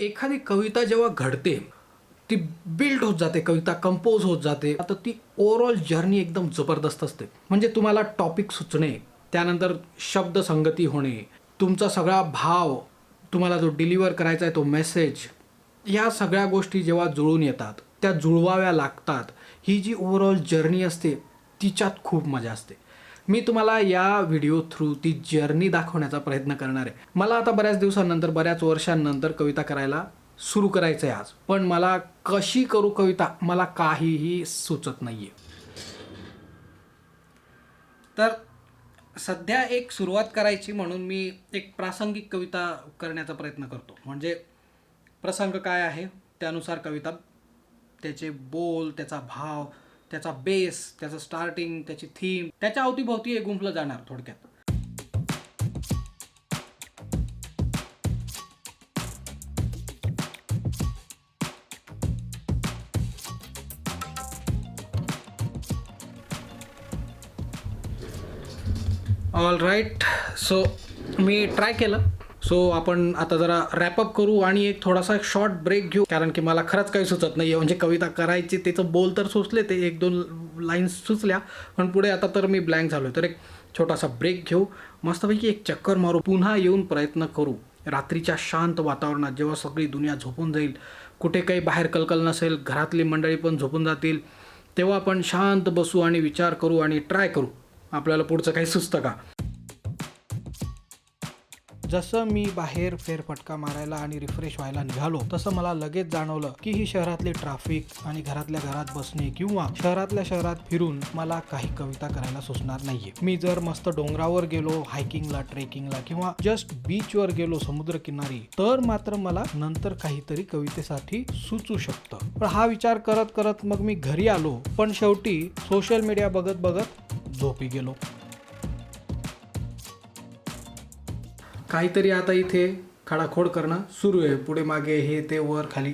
एखादी कविता जेव्हा घडते ती बिल्ड होत जाते कविता कंपोज होत जाते. आता ती ओव्हरऑल जर्नी एकदम जबरदस्त असते. म्हणजे तुम्हाला टॉपिक सुचणे त्यानंतर शब्द संगती होणे तुमचा सगळा भाव तुम्हाला जो डिलिव्हर करायचा आहे तो मेसेज या सगळ्या गोष्टी जेव्हा जुळून येतात त्या जुळवाव्या लागतात ही जी ओव्हरऑल जर्नी असते तिच्यात खूप मजा असते. मी तुम्हाला या व्हिडिओ थ्रू ती जर्नी दाखवण्याचा प्रयत्न करणार आहे. मला आता बऱ्याच दिवसांनंतर बऱ्याच वर्षांनंतर कविता करायला सुरू करायचं आहे आज. पण मला कशी करू कविता मला काहीही सुचत नाही आहे तर सध्या एक सुरुवात करायची म्हणून मी एक प्रासंगिक कविता करण्याचा प्रयत्न करतो. म्हणजे प्रसंग काय आहे? त्यानुसार कविता. त्याचे बोल त्याचा भाव त्याचा बेस त्याचं स्टार्टिंग त्याची थीम त्याच्या अवतीभोवती हे गुंफलं जाणार थोडक्यात. ऑल राईट सो मी ट्राय केलं. सो आपण आता जरा रॅपअप करू आणि एक थोडासा एक शॉर्ट ब्रेक घेऊ. कारण की मला खरंच काही सुचत नाही आहे म्हणजे कविता करायची त्याचं बोल तर सुचले ते एक दोन लाईन्स सुचल्या पण पुढे आता तर मी ब्लँक झालो तर एक छोटासा ब्रेक घेऊ. मस्तपैकी एक चक्कर मारू. पुन्हा येऊन प्रयत्न करू. रात्रीच्या शांत वातावरणात जेव्हा सगळी दुनिया झोपून जाईल कुठे काही बाहेर कलकल नसेल घरातली मंडळी पण झोपून जातील तेव्हा आपण शांत बसू आणि विचार करू आणि ट्राय करू. आपल्याला पुढचं काही सुचतं का? जसं मी बाहेर फेरफटका मारायला आणि रिफ्रेश व्हायला निघालो तसं मला लगेच जाणवलं की ही शहरातली ट्राफिक आणि घरातल्या घरात बसणे किंवा शहरातल्या शहरात फिरून मला काही कविता करायला सुचणार नाहीये. मी जर मस्त डोंगरावर गेलो हायकिंगला ट्रेकिंगला किंवा जस्ट बीचवर गेलो समुद्रकिनारी तर मात्र मला नंतर काहीतरी कवितेसाठी सुचू शकतं. पण हा विचार करत करत मग मी घरी आलो पण शेवटी सोशल मीडिया बघत बघत झोपी गेलो. काहीतरी आता इथे खडाखोड करणं सुरू आहे. पुढे मागे हे ते वर खाली.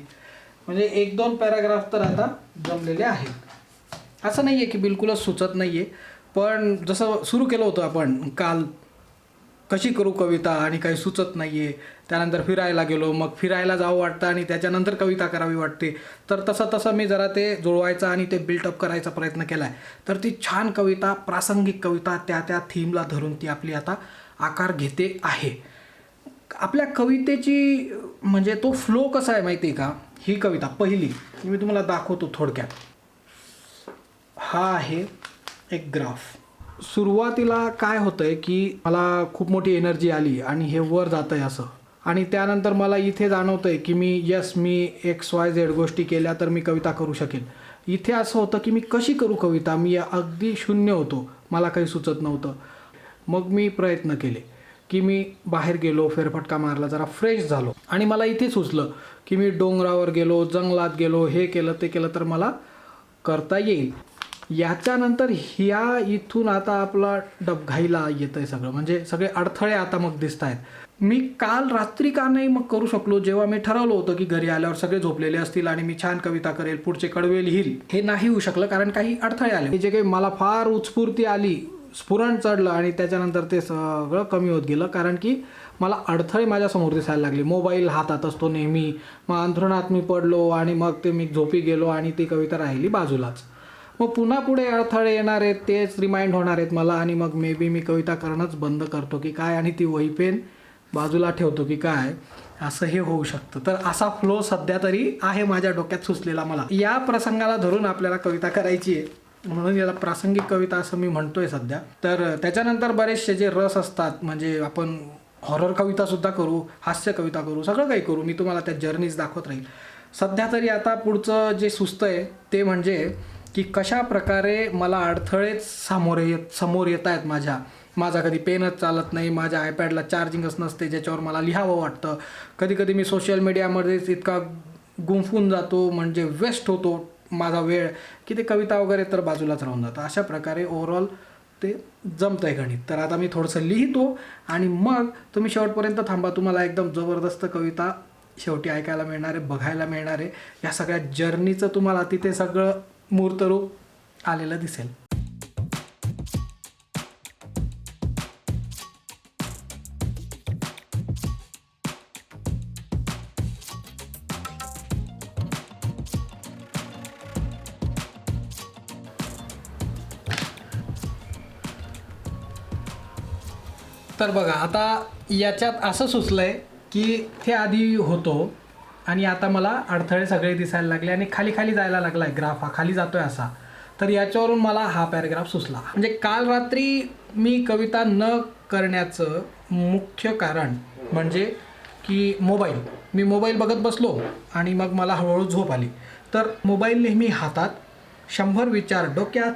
म्हणजे एक दोन पॅराग्राफ तर आता जमलेले आहेत. असं नाही आहे की बिलकुलच सुचत नाही आहे पण जसं सुरू केलं होतं आपण काल कशी करू कविता आणि काही सुचत नाही आहे त्यानंतर फिरायला गेलो मग फिरायला जावं वाटतं आणि त्याच्यानंतर कविता करावी वाटते. तर तसं तसं मी जरा ते जुळवायचं आणि ते बिल्टअप करायचा प्रयत्न केला आहे तर ती छान कविता प्रासंगिक कविता त्या त्या थीमला धरून ती आपली आता आकार घेते आहे. आपल्या कवितेची म्हणजे तो फ्लो कसा आहे माहिती आहे का? ही कविता पहिली मी तुम्हाला दाखवतो थोडक्यात. हा आहे एक ग्राफ सुरुवातीला काय होतं आहे की मला खूप मोठी एनर्जी आली आणि हे वर जातं आहे असं. आणि त्यानंतर मला इथे जाणवतं आहे की मी यस मी एक्स वाय झेड गोष्टी केल्या तर मी कविता करू शकेल. इथे असं होतं की मी कशी करू कविता? मी अगदी शून्य होतो. मला काही सुचत नव्हतं. मग मी प्रयत्न केले की मी बाहेर गेलो फेरफटका मारला जरा फ्रेश झालो. आणि मला इथे सुचलं की मी डोंगरावर गेलो जंगलात गेलो हे केलं ते केलं तर मला करता येईल. याच्यानंतर ह्या इथून आता आपला डबघाईला येत आहे सगळं. म्हणजे सगळे अडथळे आता मग दिसत आहेत मी काल रात्री का नाही मग करू शकलो? जेव्हा मी ठरवलं होतं की घरी आल्यावर सगळे झोपलेले असतील आणि मी छान कविता करेल पुढचे कडवे लिहील हे नाही होऊ शकलं कारण काही अडथळे आले. जे काही मला फार उत्स्फूर्ती आली स्फुरण चढलं आणि त्याच्यानंतर ते सगळं कमी होत गेलं. कारण की मला अडथळे माझ्यासमोर दिसायला लागले. मोबाईल हातात असतो नेहमी. मग अंथरुणात मी पडलो आणि मग ते मी झोपी गेलो आणि ती कविता राहिली बाजूलाच. मग पुन्हा पुढे अडथळे येणार आहेत तेच रिमाइंड होणार आहेत मला आणि मग मे बी मी कविता करणंच बंद करतो की काय आणि ती वही पेन बाजूला ठेवतो की काय असं हे होऊ शकतं. तर असा फ्लो सध्या तरी आहे माझ्या डोक्यात सुचलेला मला. या प्रसंगाला धरून आपल्याला कविता करायची आहे. म्हणून याला प्रासंगिक कविता असं मी म्हणतोय सध्या. तर त्याच्यानंतर बरेचसे जे रस असतात म्हणजे आपण हॉरर कविता सुद्धा करू हास्य कविता करू सगळं काही करू मी तुम्हाला त्या जर्नीज दाखवत राहील. सध्या तरी आता पुढचं जे सुस्त आहे ते म्हणजे की कशा प्रकारे मला अडथळेच सामोरे येत समोर येत आहेत माझ्या. माझा कधी पेनच चालत नाही माझ्या आयपॅडला चार्जिंगच नसते ज्याच्यावर मला लिहावं वाटतं. कधी कधी मी सोशल मीडियामध्येच इतका गुंफून जातो म्हणजे वेस्ट होतो. माझा वेळ की ते कविता वगैरे तर बाजूलाच राहून जातं. अशा प्रकारे ओव्हरऑल ते जमतं आहे गणित. तर आता मी थोडंसं लिहितो आणि मग तुम्ही शेवटपर्यंत थांबा. तुम्हाला एकदम जबरदस्त कविता शेवटी ऐकायला मिळणार आहे बघायला मिळणार. आहे या सगळ्या जर्नीचं तुम्हाला तिथे सगळं मूर्तरूप आलेलं दिसेल. तर बघा आता याच्यात असं सुचलंय की ते आधी होतो आणि आता मला अडथळे सगळे दिसायला लागले आणि खाली खाली जायला लागलाय ग्राफ हा खाली जातोय असा. तर याच्यावरून मला हा पॅराग्राफ सुचला. म्हणजे काल रात्री मी कविता न करण्याचं मुख्य कारण म्हणजे की मोबाईल. मी मोबाईल बघत बसलो आणि मग मला हळूहळू झोप आली. तर मोबाईल नेहमी हातात शंभर विचार डोक्यात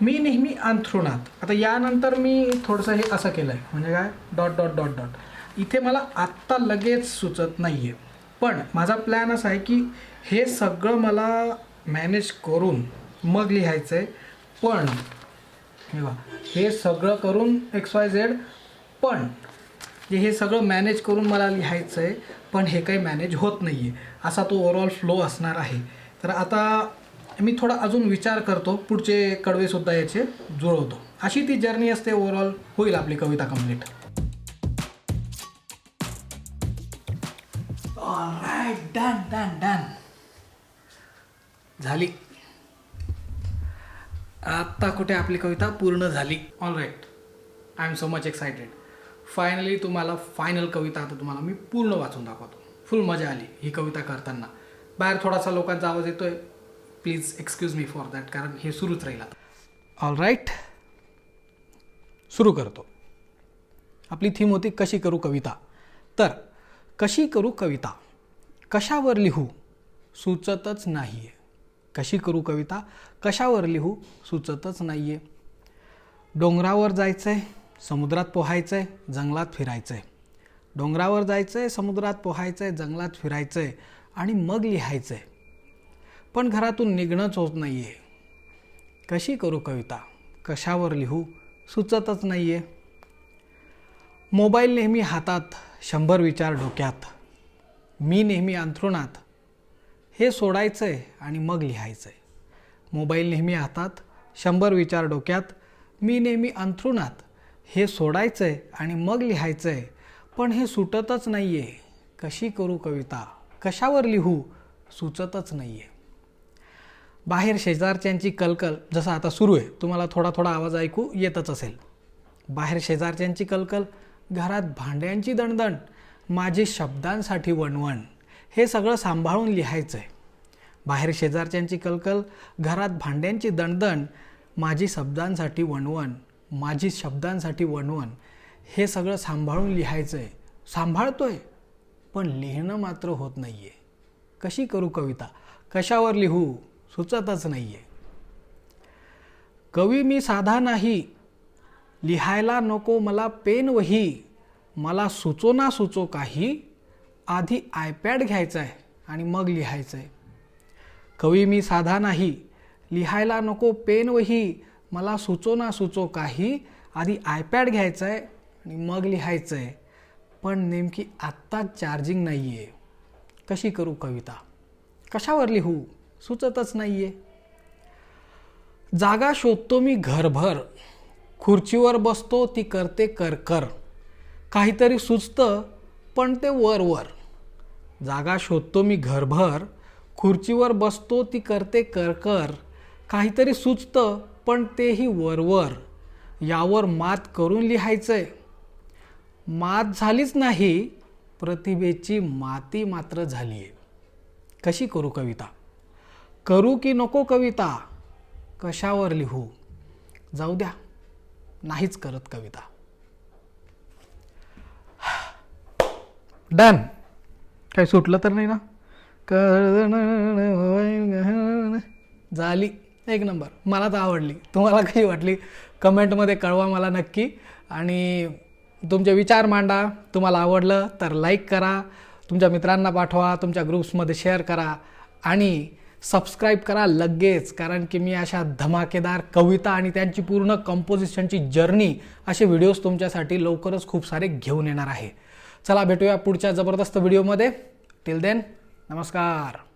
मी नेहमी अंथरुणात. आता यानंतर मी थोडंसं हे असं केलं आहे म्हणजे काय? डॉट डॉट डॉट डॉट इथे मला आत्ता लगेच सुचत नाही आहे पण माझा प्लॅन असा आहे की हे सगळं मला मॅनेज करून मग लिहायचं आहे पण हे हे सगळं करून एक्स वाय झेड पण जे हे सगळं मॅनेज करून मला लिहायचं आहे पण हे काही मॅनेज होत नाही आहे असा तो ओव्हरऑल फ्लो असणार आहे. तर आता मी थोडा अजून विचार करतो पुढचे कडवेसुद्धा याचे जुळवतो. अशी ती जर्नी असते ओव्हरऑल होईल आपली कविता कंप्लीट डन डन डन झाली. आत्ता कुठे आपली कविता पूर्ण झाली? All right I am so much excited finally तुम्हाला फायनल कविता आता तुम्हाला मी पूर्ण वाचून दाखवतो. फुल मजा आली ही कविता करताना. बाहेर थोडासा लोकांचा आवाज येतोय. Please excuse me for that कारण हे सुरूच राहील आता. ऑल राईट सुरू करतो. आपली थीम होती कशी करू कविता. तर कशी करू कविता? कशावर लिहू? सुचतच नाही आहे कशी करू कविता? कशावर लिहू? सुचतच नाही आहे डोंगरावर जायचं आहे समुद्रात पोहायचं आहे जंगलात फिरायचं आहे डोंगरावर जायचं आहे समुद्रात पोहायचं आहे जंगलात फिरायचं आहे आणि मग लिहायचं आहे पण घरातून निघणंच होत नाही आहे कशी करू कविता? कशावर लिहू? सुचतच नाही आहे मोबाईल नेहमी हातात शंभर विचार डोक्यात. मी नेहमी अंथरुणात. हे सोडायचं आहे आणि मग लिहायचं आहे मोबाईल नेहमी हातात शंभर विचार डोक्यात. मी नेहमी अंथरुणात. हे सोडायचं आहे आणि मग लिहायचं आहे पण हे सुटतच नाही आहे कशी करू कविता? कशावर लिहू? सुचतच नाही आहे बाहेर शेजारच्यांची कलकल जसं आता सुरू आहे तुम्हाला थोडा थोडा आवाज ऐकू येतच असेल. बाहेर शेजारच्यांची कलकल घरात भांड्यांची दणदण माझी शब्दांसाठी वणवण हे सगळं सांभाळून लिहायचं आहे बाहेर शेजारच्यांची कलकल घरात भांड्यांची दणदण माझी शब्दांसाठी वणवण माझी शब्दांसाठी वणवण हे सगळं सांभाळून लिहायचं आहे सांभाळतो आहे पण लिहिणं मात्र होत नाही आहे कशी करू कविता? कशावर लिहू? सुचतच नाही आहे कवी मी साधा नाही लिहायला नको मला पेन वही मला सुचो ना सुचो काही आधी आयपॅड घ्यायचा आहे आणि मग लिहायचं आहे कवी मी साधा नाही लिहायला नको पेन वही मला सुचो ना सुचो काही आधी आयपॅड घ्यायचं आहे आणि मग लिहायचं आहे पण नेमकी आत्ता चार्जिंग नाही आहे कशी करू कविता? कशावर लिहू? सुचतच नाही आहे जागा शोधतो मी घरभर. खुर्चीवर बसतो ती करते करकर. काहीतरी सुचतं पण ते वर वर जागा शोधतो मी घरभर. खुर्चीवर बसतो ती करते करकर. काहीतरी सुचतं पण तेही वरवर. यावर मात करून लिहायचंय. मात झालीच नाही प्रतिभेची माती मात्र झाली आहे कशी करू कविता? करू की नको कविता? कशावर लिहू? जाऊ द्या. नाहीच करत कविता. डन. काही सुटलं तर नाही ना? कळण झाली. एक नंबर. मला तर आवडली. तुम्हाला कशी वाटली? कमेंटमध्ये कळवा मला नक्की. आणि तुमचे विचार मांडा. तुम्हाला आवडलं तर लाईक करा. तुमच्या मित्रांना पाठवा. तुमच्या ग्रुप्समध्ये शेअर करा. आणि सबस्क्राईब करा लगेच कारण की मी अशा धमाकेदार कविता आणि त्यांची पूर्ण कंपोजिशनची जर्नी असे व्हिडिओज तुमच्यासाठी लवकरच खूप सारे घेऊन येणार आहे. चला भेटूया पुढच्या जबरदस्त व्हिडिओमध्ये टिल देन नमस्कार.